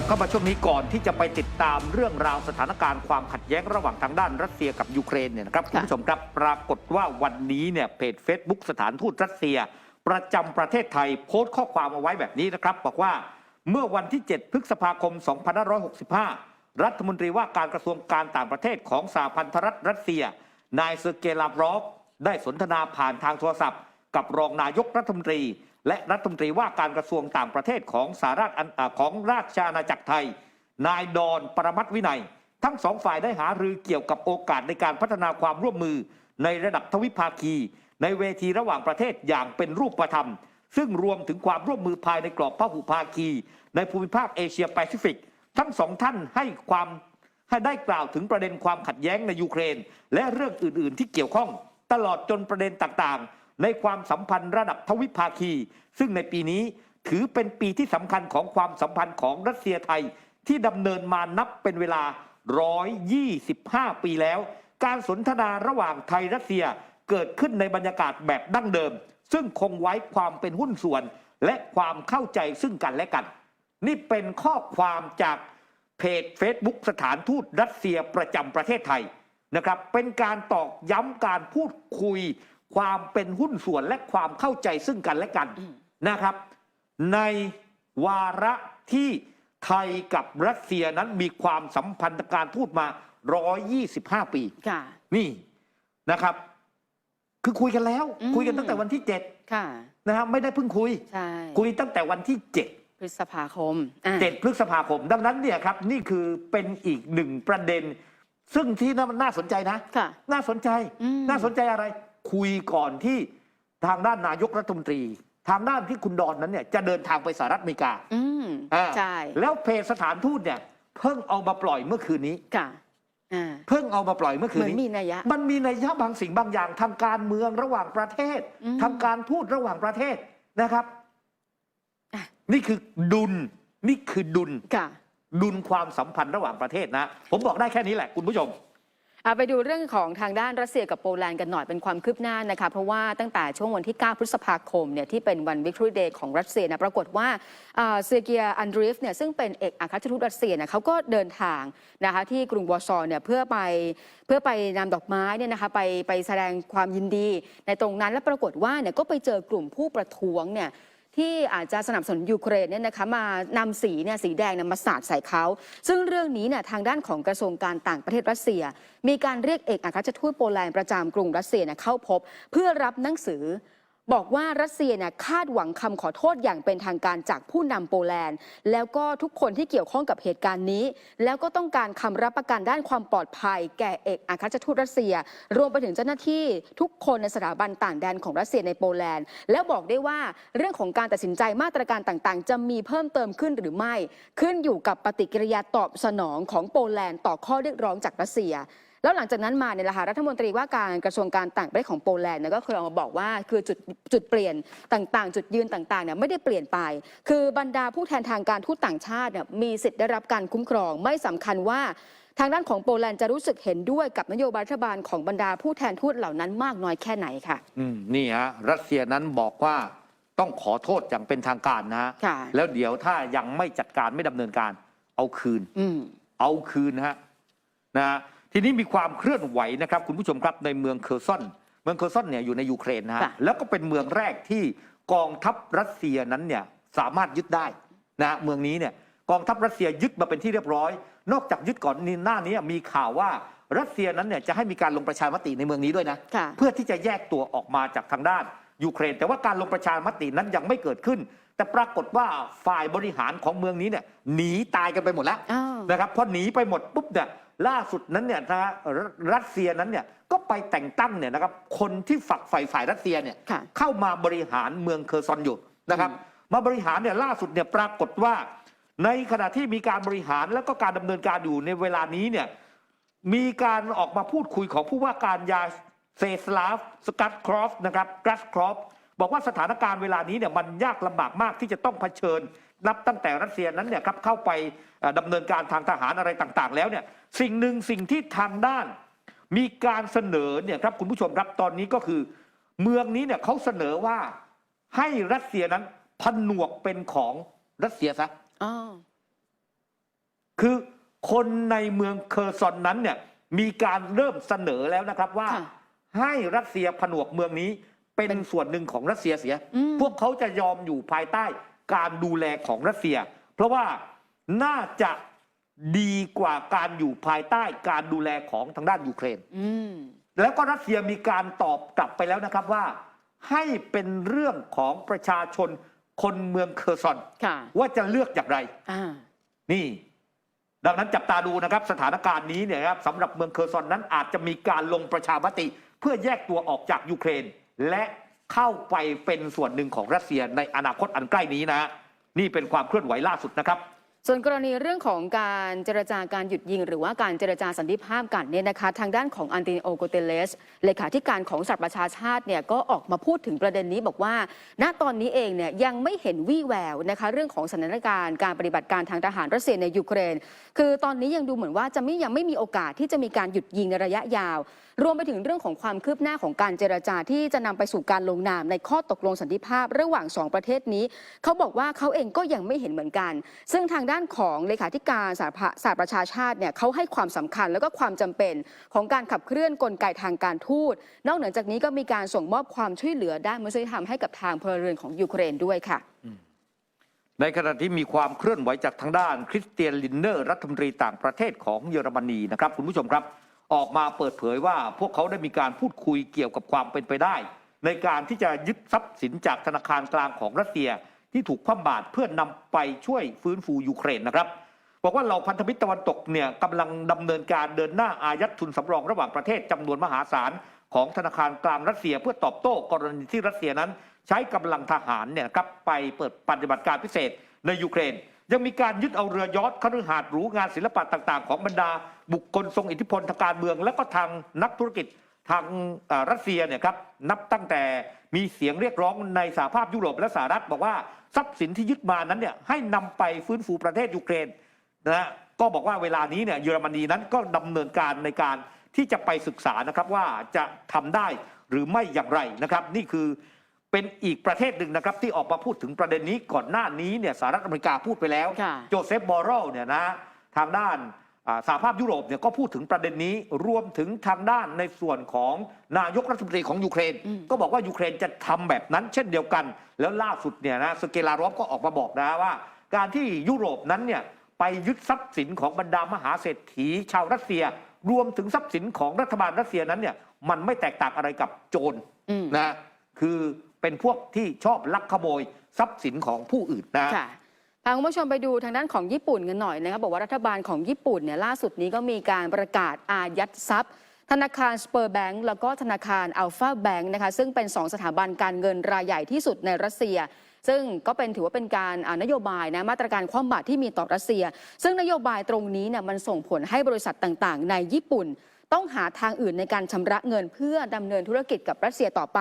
ลับเข้ามาช่วงนี้ก่อนที่จะไปติดตามเรื่องราวสถานการณ์ความขัดแย้งระหว่างทางด้านรัสเซียกับยูเครนเนี่ยนะครับคุณผู้ชมครับปรากฏว่าวันนี้เนี่ยเพจ Facebook สถานทูตรัสเซีย ประจำประเทศไทยโพสต์ข้อความเอาไว้แบบนี้นะครับ บอกว่าเมื่อวันที่ 7 พฤษภาคม 2565 รัฐมนตรีว่าการกระทรวงการต่างประเทศของสหพันธรัฐรัสเซีย นายเซอร์เกย์ลาฟรอฟได้สนทนาผ่านทางโทรศัพท์ กับรองนายกรัฐมนตรี และรัฐมนตรีว่าการกระทรวงต่างประเทศของสหรัฐอันอ่าของราชอาณาจักรไทย นายดอนปรมัตวินัย ทั้งสองฝ่ายได้หารือเกี่ยวกับโอกาสในการพัฒนาความร่วมมือ ในระดับทวิภาคี ในเวทีระหว่างประเทศอย่างเป็นรูปธรรม ซึ่งรวมถึงความร่วมมือภายในกรอบพหุภาคี ในภูมิภาคเอเชียแปซิฟิก ทั้งสองท่านให้ความให้ได้กล่าวถึงประเด็นความขัดแย้งในยูเครน และเรื่องอื่น ๆ ที่เกี่ยวข้องตลอดจนประเด็นต่างๆ ในความสัมพันธ์ระดับทวิภาคี ซึ่งในปีนี้ถือเป็นปีที่สำคัญของความสัมพันธ์ของรัสเซียไทย ที่ดำเนินมานับเป็นเวลา 125 ปีแล้ว การสนทนาระหว่างไทยรัสเซียเกิดขึ้นในบรรยากาศแบบดั้งเดิม ซึ่งคงไว้ความเป็นหุ้นส่วน และความเข้าใจซึ่งกันและกัน นี่เป็นข้อความจากเพจ Facebook สถานทูตรัสเซียประจำประเทศไทยนะครับ เป็นการตอกย้ำการพูดคุย ความเป็นหุ้นส่วนและความเข้าใจซึ่งกันและกันนะครับ ในวาระที่ไทยกับรัสเซียนั้นมีความสัมพันธ์ทางการทูตมา 125 ปีค่ะนี่นะครับ คือคุยกันแล้วอืมคุยกันตั้งแต่วันที่ค่ะ7นะครับไม่ได้เพิ่งคุยใช่คุยตั้งแต่วันที่7พฤษภาคมอะเจ็ดพฤษภาคม ดังนั้นเนี่ยครับ นี่คือเป็นอีกหนึ่งประเด็น ซึ่งที่น่าน่าสนใจนะค่ะน่าสนใจอืมน่าสนใจอะไร คุยก่อนที่ทางด้านนายกรัฐมนตรี ทางด้านที่คุณดอนนั้นเนี่ยจะเดินทางไปสหรัฐอเมริกาอืมอ่าใช่แล้วเพจสถานทูตเนี่ยเพิ่งเอามาปล่อยเมื่อคืนนี้ ค่ะอ่าเพิ่งเอามาปล่อยเมื่อคืเหนมือนนี้ มีนัยยะ มันมีนัยยะบางสิ่งบางอย่างทางการเมืองระหว่างประเทศอืมทางการทูตระหว่างประเทศนะครับ อะ นี่คือดุล นี่คือดุล ค่ะ ดุลความสัมพันธ์ระหว่างประเทศนะ ผมบอกได้แค่นี้แหละคุณผู้ชม เอาไปดูเรื่องของทางด้านรัสเซียกับโปแลนด์กันหน่อยเป็นความคืบหน้านะคะเพราะว่าตั้งแต่ช่วงวันที่ 9 พฤษภาคมเนี่ยที่เป็นวันวิกฤตเดย์ของรัสเซียนะปรากฏว่าเซอร์เกียอันดรีฟเนี่ยซึ่งเป็นเอกอัครราชทูตรัสเซียนะเขาก็เดินทางนะคะที่กรุงวอร์ซอเนี่ยเพื่อไปเพื่อไปนำดอกไม้เนี่ยนะคะไปไปแสดงความยินดีในตรงนั้นและปรากฏว่าเนี่ยก็ไปเจอกลุ่มผู้ประท้วงเนี่ย ที่อาจจะสนับสนุนยูเครนเนี่ยนะคะมานำสีเนี่ยสีแดงนมาสาดใส่เขาซึ่งเรื่องนี้เนี่ยทางด้านของกระทรวงการต่างประเทศรัสเซีย มีการเรียกเอกอัครราชทูตโปแลนด์ประจำกรุงรัสเซียเข้าพบ เพื่อรับหนังสือ บอกว่ารัสเซียเนี่ยคาดหวังคำขอโทษอย่างเป็นทางการจากผู้นำโปแลนด์ แล้วก็ทุกคนที่เกี่ยวข้องกับเหตุการณ์นี้ แล้วก็ต้องการคำรับประกันด้านความปลอดภัย แก่เอกอัครราชทูตรัสเซีย รวมไปถึงเจ้าหน้าที่ทุกคนในสถาบันต่างแดนของรัสเซียในโปแลนด์ แล้วบอกได้ว่าเรื่องของการตัดสินใจมาตรการต่างๆ จะมีเพิ่มเติมขึ้นหรือไม่ ขึ้นอยู่กับปฏิกิริยาตอบสนองของโปแลนด์ต่อข้อเรียกร้องจากรัสเซีย แล้วหลังจากนั้นมาเนี่ยแหละค่ะรัฐมนตรีว่าการกระทรวงการต่างประเทศของโปแลนด์เนี่ยก็เคยออกมาบอกว่าคือจุดจุดเปลี่ยนต่างๆ จุดยืนต่างๆเนี่ยไม่ได้เปลี่ยนไป คือบรรดาผู้แทนทางการทูตต่างชาติเนี่ยมีสิทธิ์ได้รับการคุ้มครองไม่สำคัญว่าทางด้านของโปแลนด์จะรู้สึกเห็นด้วยกับนโยบายรัฐบาลของบรรดาผู้แทนทูตเหล่านั้นมากน้อยแค่ไหนค่ะอืมนี่ฮะรัสเซียนั้นบอกว่าต้องขอโทษอย่างเป็นทางการนะฮะค่ะแล้วเดี๋ยวถ้ายังไม่จัดการไม่ดำเนินการ เอาคืนอืมเอาคืนนะฮะนะฮะ ทีนี้มีความเคลื่อนไหวนะครับคุณผู้ชมครับในเมืองเคอร์ซอน เมืองเคอร์ซอนเนี่ยอยู่ในยูเครนนะฮะค่ะ แล้วก็เป็นเมืองแรกที่กองทัพรัสเซียนั้นเนี่ยสามารถยึดได้นะฮะเมืองนี้เนี่ยกองทัพรัสเซียยึดมาเป็นที่เรียบร้อย นอกจากยึดก่อนนี้หน้านี้มีข่าวว่ารัสเซียนั้นเนี่ยจะให้มีการลงประชามติในเมืองนี้ด้วยนะ ค่ะ เพื่อที่จะแยกตัวออกมาจากทางด้านยูเครน แต่ว่าการลงประชามตินั้นยังไม่เกิดขึ้น แต่ปรากฏว่าฝ่ายบริหารของเมืองนี้เนี่ยหนีตายกันไปหมดแล้วอ้าว นะครับพอหนีไปหมดปุ๊บเนี่ย ล่าสุดนั้นเนี่ยนะฮะรัรัสเซียนั้นเนี่ยก็ไปแต่งตั้งเนี่ยนะครับคนที่ฝักใฝ่ฝ่ายรัสเซียเนี่ยค่ะเข้ามาบริหารเมืองเคอร์ซอนอยู่นะครับอืมมาบริหารเนี่ยล่าสุดเนี่ยปรากฏว่า ในขณะที่มีการบริหารแล้วก็การดำเนินการอยู่ในเวลานี้เนี่ยมีการออกมาพูดคุยของผู้ว่าการยาเซสลาฟสกัตครอฟนะครับกรัสครอฟบอกว่าสถานการณ์เวลานี้เนี่ยมันยากลำบากมากที่จะต้องเผชิญ นับตั้งแต่รัสเซียนั้นเนี่ยครับเข้าไปเอ่อดำเนินการทางทหารอะไรต่างๆ แล้วเนี่ยสิ่งหนึ่งสิ่งที่ทางด้านมีการเสนอเนี่ยครับคุณผู้ชมครับตอนนี้ก็คือ เมืองนี้เนี่ยเขาเสนอว่าให้รัสเซียนั้นผนวกเป็นของรัสเซียซะอ๋อคือคนในเมืองเคอร์ซอนนั้นเนี่ยมีการเริ่มเสนอแล้วนะครับว่าค่ะให้รัสเซียผนวกเมืองนี้เป็นเป็นส่วนหนึ่งของรัสเซียเสียอืมพวกเขาจะยอมอยู่ภายใต้ การดูแลของรัสเซีย เพราะว่าน่าจะดีกว่าการอยู่ภายใต้การดูแลของทางด้านยูเครนอืมแล้วก็รัสเซียมีการตอบกลับไปแล้วนะครับว่า ให้เป็นเรื่องของประชาชนคนเมืองเคอร์ซอนค่ะว่าจะเลือกอย่างไรอ่านี่ ดังนั้นจับตาดูนะครับ สถานการณ์นี้เนี่ยครับสำหรับเมืองเคอร์ซอนนั้นอาจจะมีการลงประชามติ เพื่อแยกตัวออกจากยูเครน และ เข้าไปเป็นส่วนหนึ่งของรัสเซียในอนาคตอันใกล้นี้นะ นี่เป็นความเคลื่อนไหวล่าสุดนะครับ ส่วนกรณีเรื่องของการเจรจาการหยุดยิง หรือว่าการเจรจาสันติภาพกันเนี่ยนะคะ ทางด้านของอันติโอโกเตเลสเลขาธิการของสหประชาชาติเนี่ยก็ออกมาพูดถึงประเด็นนี้บอกว่า ณตอนนี้เองเนี่ยยังไม่เห็นวี่แววนะคะเรื่องของสถานการณ์การปฏิบัติการทางทหารรัสเซียในยูเครน คือตอนนี้ยังดูเหมือนว่าจะไม่ยังไม่มีโอกาสที่จะมีการหยุดยิงในระยะยาว รวมไปถึงเรื่องของความคืบหน้าของการเจรจาที่จะนำไปสู่การลงนามในข้อตกลงสันติภาพ ระหว่างสองประเทศนี้เขาบอกว่าเขาเองก็ยังไม่เห็นเหมือนกัน ซึ่งทางด้านของเลขาธิการสหประสหประชาชาติเนี่ยเขาให้ความสำคัญแล้วก็ความจำเป็นของการขับเคลื่อนกลไกทางการทูต นอกเหนือจากนี้ก็มีการส่งมอบความช่วยเหลือด้านมนุษยธรรมให้กับทางพลเรือนของยูเครนด้วยค่ะในขณะที่มีความเคลื่อนไหวจากทางด้านคริสเตียนลินเนอร์รัฐมนตรีต่างประเทศของเยอรมนีนะครับคุณผู้ชมครับ ออกมาเปิดเผยว่าพวกเขาได้มีการพูดคุยเกี่ยวกับความเป็นไปได้ ในการที่จะยึดทรัพย์สินจากธนาคารกลางของรัสเซีย ที่ถูกคว่ำบาตรเพื่อนำไปช่วยฟื้นฟูยูเครนนะครับ บอกว่าเหล่าพันธมิตรตะวันตกเนี่ยกำลังดำเนินการเดินหน้าอายัดทุนสำรองระหว่างประเทศจำนวนมหาศาลของธนาคารกลางรัสเซียเพื่อตอบโต้กรณีที่รัสเซียนั้น ใช้กำลังทหารเนี่ยครับไปเปิดปฏิบัติการพิเศษในยูเครน ยังมีการยึดเอาเรือยอทคฤหาสน์หรูงานศิลปะต่าง ๆ ของบรรดา บุคคลทรงอิทธิพลทางการเมือง และก็ทางนักธุรกิจ ทางเอ่อรัสเซียเนี่ยครับนับตั้งแต่มีเสียงเรียกร้องในสหภาพยุโรปและสหรัฐบอกว่าทรัพย์สินที่ยึดมานั้นเนี่ยให้นำไปฟื้นฟูประเทศยูเครนนะฮะก็บอกว่าเวลานี้เนี่ยเยอรมนีนั้นก็ดำเนินการในการที่จะไปศึกษานะครับว่าจะทำได้หรือไม่อย่างไรนะครับ นี่คือเป็นอีกประเทศหนึ่งนะครับที่ออกมาพูดถึงประเด็นนี้ก่อนหน้านี้เนี่ยสหรัฐอเมริกาพูดไปแล้วค่ะโจเซฟบอร์เรลเนี่ยนะทางด้านอ่า สหภาพยุโรปเนี่ยก็พูดถึงประเด็นนี้รวมถึงทางด้านในส่วนของนายกรัฐมนตรีของยูเครนอืมก็บอกว่ายูเครนจะทำแบบนั้นเช่นเดียวกัน แล้วล่าสุดเนี่ยนะสเกลารอฟก็ออกมาบอกนะว่า การที่ยุโรปนั้นเนี่ยไปยึดทรัพย์สินของบรรดามหาเศรษฐีชาวรัสเซีย รวมถึงทรัพย์สินของรัฐบาลรัสเซียนั้นเนี่ยมันไม่แตกต่างอะไรกับโจรอืมนะคือเป็นพวกที่ชอบลักขโมยทรัพย์สินของผู้อื่นนะค่ะ พาคุณผู้ชมไปดูทางด้านของญี่ปุ่นกันหน่อยนะครับบอกว่ารัฐบาลของญี่ปุ่นเนี่ยล่าสุดนี้ก็มีการประกาศอายัดทรัพย์ ธนาคารสเปอร์แบงก์แล้วก็ธนาคารอัลฟาแบงก์นะคะซึ่งเป็น 2 สถาบันการเงินรายใหญ่ที่สุดในรัสเซีย ซึ่งก็เป็นถือว่าเป็นการนโยบายนะมาตรการคว่ำบาตรที่มีต่อรัสเซีย ซึ่งนโยบายตรงนี้เนี่ยมันส่งผลให้บริษัทต่างๆ ในญี่ปุ่น ต้องหาทางอื่นในการชำระเงินเพื่อดำเนินธุรกิจกับรัสเซียต่อไป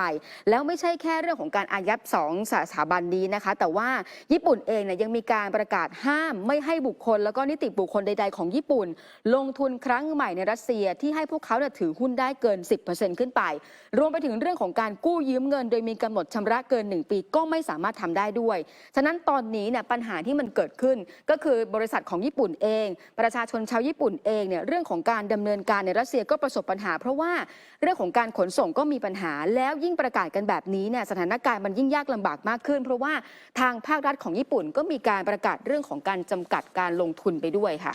แล้วไม่ใช่แค่เรื่องของการอายัดสองสถาบันนี้นะคะ แต่ว่าญี่ปุ่นเองเนี่ยยังมีการประกาศห้ามไม่ให้บุคคล แล้วก็นิติบุคคลใด ๆ ของญี่ปุ่น ลงทุนครั้งใหม่ในรัสเซียที่ให้พวกเขาเนี่ยถือหุ้นได้เกิน 10%ขึ้นไป รวมไปถึงเรื่องของการกู้ยืมเงิน โดยมีกำหนดชำระเกิน 1 ปีก็ไม่สามารถทำได้ด้วย ฉะนั้นตอนนี้เนี่ยปัญหาที่มันเกิดขึ้น ก็คือบริษัทของญี่ปุ่นเอง ประชาชนชาวญี่ปุ่นเองเนี่ยเรื่องของการดำเนินการในรัสเซียก็ประสบปัญหา เพราะว่าเรื่องของการขนส่งก็มีปัญหา แล้วยิ่งประกาศกันแบบนี้เนี่ยสถานการณ์มันยิ่งยากลำบากมากขึ้น เพราะว่าทางภาครัฐของญี่ปุ่นก็มีการประกาศเรื่องของการจำกัดการลงทุนไปด้วยค่ะ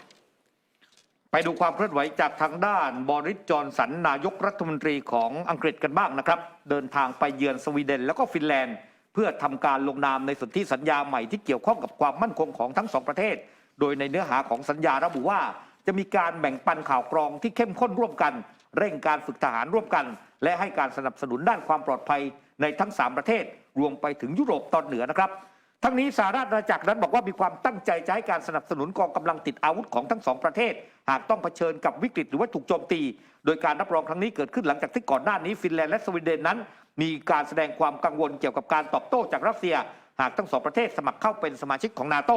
ไปดูความเคลื่อนไหวจากทางด้านบริสจอนสันนายกรัฐมนตรีของอังกฤษกันบ้างนะครับ เดินทางไปเยือนสวีเดน แล้วก็ฟินแลนด์ เพื่อทำการลงนามในสนธิสัญญาใหม่ที่เกี่ยวข้องกับความมั่นคงของทั้งสองประเทศ โดยในเนื้อหาของสัญญาระบุว่า จะมีการแบ่งปันข่าวกรองที่เข้มข้นร่วมกัน เร่งการฝึกทหารร่วมกัน และให้การสนับสนุนด้านความปลอดภัยในทั้งสามประเทศ รวมไปถึงยุโรปตอนเหนือนะครับ ทั้งนี้สหราชอาณาจักรนั้นบอกว่ามีความตั้งใจจะให้การสนับสนุนกองกำลังติดอาวุธของทั้งสองประเทศ หากต้องเผชิญกับวิกฤตหรือว่าถูกโจมตี โดยการรับรองครั้งนี้เกิดขึ้นหลังจากที่ก่อนหน้านี้ฟินแลนด์และสวีเดนนั้น มีการแสดงความกังวลเกี่ยวกับการตอบโต้จากรัสเซีย หากทั้งสองประเทศสมัครเข้าเป็นสมาชิกของนาโต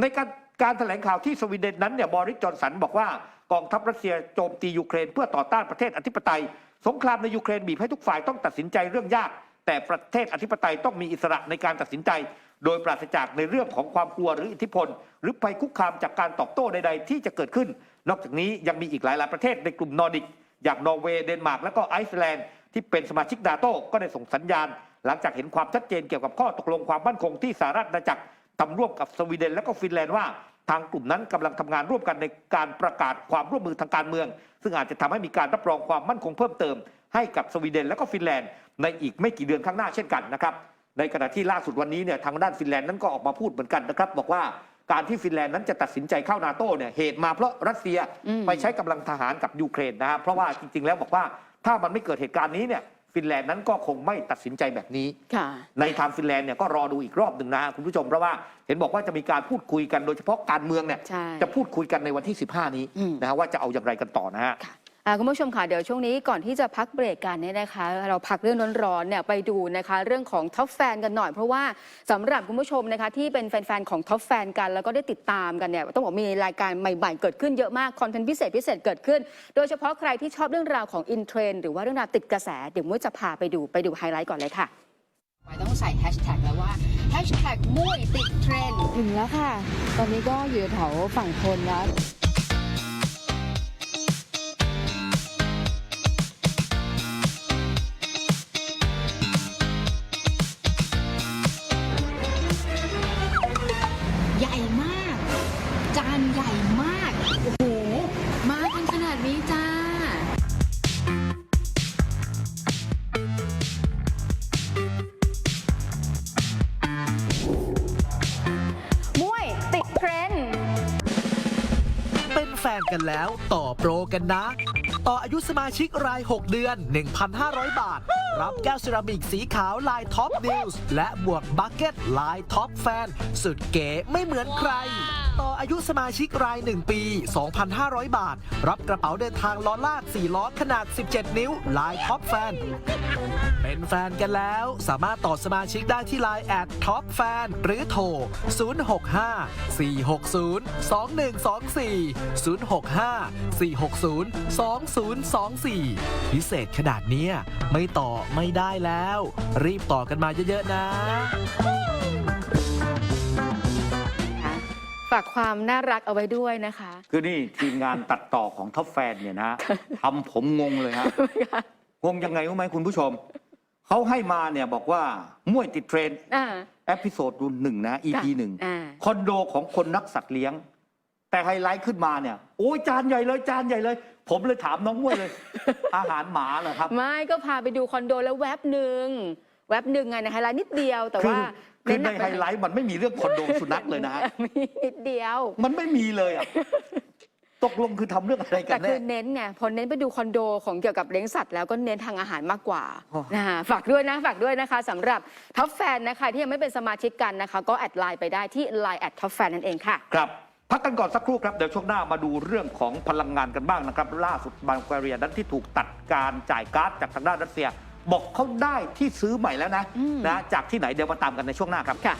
ในการ การถแถลงข่าวที่สวีเดนนั้นเนี่ยบริสจอนสันบอกว่ากองทัพรัสเซียโจมตียูเครนเพื่อต่อต้านประเทศอธิปไตย สงครามในยูเครนบีบให้ทุกฝ่ายต้องตัดสินใจเรื่องยาก แต่ประเทศอธิปไตยต้องมีอิสระในการตัดสินใจ โดยปราศจากในเรื่องของความกลัวหรืออิทธิพล หรือภัยคุกคามจากการตอบโต้ใดๆ ที่จะเกิดขึ้น นอกจากนี้ยังมีอีกหลายๆประเทศในกลุ่มนอร์ดิก อย่างนอร์เวย์เดนมาร์กและก็ไอซ์แลนด์ที่เป็นสมาชิกนาโต้ก็ได้ส่งสัญญาณ หลังจากเห็นความชัดเจนเกี่ยวกับข้อตกลงความมั่นคงที่สหรัฐอาณาจักร ทำร่วมกับสวีเดนและก็ฟินแลนด์ว่าทางกลุ่มนั้นกำลังทำงานร่วมกันในการประกาศความร่วมมือทางการเมือง ซึ่งอาจจะทำให้มีการรับรองความมั่นคงเพิ่มเติม ให้กับสวีเดนและก็ฟินแลนด์ในอีกไม่กี่เดือนข้างหน้าเช่นกันนะครับในขณะที่ล่าสุดวันนี้เนี่ยทางด้านฟินแลนด์นั้นก็ออกมาพูดเหมือนกันนะครับบอกว่าการที่ฟินแลนด์นั้นจะตัดสินใจเข้านาโต้เนี่ยเหตุมาเพราะรัสเซียไปใช้กำลังทหารกับยูเครนนะฮะเพราะว่าจริงๆ แล้วบอกว่าถ้ามันไม่เกิดเหตุการณ์นี้เนี่ย ฟินแลนด์นั้นก็คงไม่ตัดสินใจแบบนี้ ค่ะในทางฟินแลนด์เนี่ยก็รอดูอีกรอบหนึ่งนะฮะคุณผู้ชมเพราะว่าเห็นบอกว่าจะมีการพูดคุยกันโดยเฉพาะการเมืองเนี่ยใช่ จะพูดคุยกันในวันที่ 15 นี้อืม นะฮะว่าจะเอาอย่างไรกันต่อนะฮะ ค่ะอ่า คุณผู้ชมค่ะเดี๋ยวช่วงนี้ก่อนที่จะพักเบรกกันเนี่ยนะคะ เราพักเรื่องร้อนๆเนี่ยไปดูนะคะ เรื่องของท็อปแฟนกันหน่อย เพราะว่าสำหรับคุณผู้ชมนะคะที่เป็นแฟนๆของท็อปแฟนกัน แล้วก็ได้ติดตามกันเนี่ยต้องบอกมีรายการใหม่ๆเกิดขึ้นเยอะมากคอนเทนต์พิเศษพิเศษเกิดขึ้น โดยเฉพาะใครที่ชอบเรื่องราวของอินเทรนหรือว่าเรื่องราวติดกระแสเดี๋ยวมุ้ยจะพาไปดูไปดูไฮไลท์ก่อนเลยค่ะต้องใส่แฮชแท็กแล้วว่าแฮชแท็กมุ้ยติดเทรนถึงแล้วค่ะ ตอนนี้ก็อยู่แถวฝั่งทนแล้ว แล้วต่อโปรกันนะ ต่ออายุสมาชิกราย 6 เดือน 1,500 บาท รับแก้วเซรามิกสีขาวลายท็อปนิวส์และหมวกบักเก็ตลายท็อปแฟน สุดเก๋ไม่เหมือนใคร ต่ออายุสมาชิกราย 1 ปี 2,500 บาท รับกระเป๋าเดินทางล้อลาก 4 ล้อขนาด 17 นิ้ว ลายท็อปแฟน เป็นแฟนกันแล้ว สามารถต่อสมาชิกได้ที่ Line แอดท็อปแฟนหรือโทร 065 460 2124 065 460 2024 พิเศษขนาดนี้ไม่ต่อไม่ได้แล้ว รีบต่อกันมาเยอะๆนะากความน่ารักเอาไว้ด้วยนะคะ คือนี่ทีมงานตัดต่อของท็อปแฟนเนี่ยนะทำผมงงเลยฮะงงยังไงรู้ไหมคุณผู้ชม เขาให้มาเนี่ยบอกว่าม่วยติดเทรนด์อ่าเอพิโซดรุ่นหนึ่งนะ EP หนึ่งอ่าคอนโดของคนนักสัตว์เลี้ยง แต่ไฮไลท์ขึ้นมาเนี่ย โอ้ยจานใหญ่เลยจานใหญ่เลย ผมเลยถามน้องม่วยเลย อาหารหมาเหรอครับ ไม่ก็พาไปดูคอนโดแล้วแวบหนึ่ง แวบหนึ่งไงในไฮไลท์นิดเดียวแต่คือว่าคือเน้นในหนักไฮไลท์มันไม่มีเรื่องคอนโดสุนัขเลยนะฮะมีนิดเดียว มันไม่มีเลยอะตกลงคือทำเรื่องอะไรกัแต่นคืแน่อเน้นไงพอเน้นไปดูคอนโดของเกี่ยวกับเลี้ยงสัตว์แล้วก็เน้นทางอาหารมากกว่าโอ้นะฮะฝากด้วยนะฝากด้วยนะคะสำหรับท็อปแฟนนะคะที่ยังไม่เป็นสมาชิกกันนะคะ ก็แอดไลน์ไปได้ที่ Line แอดท็อปแฟนนั่นเองค่ะครับพักกันก่อนสักครู่ครับ เดี๋ยวช่วงหน้ามาดูเรื่องของพลังงานกันบ้างนะครับ ล่าสุดบัลแกเรียนั้นที่ถูกตัดการจ่ายก๊าซจากทางด้านรัสเซีย บอกเขาได้ที่ซื้อใหม่แล้วนะอืมนะจากที่ไหนเดี๋ยวมาตามกันในช่วงหน้าครับค่ะ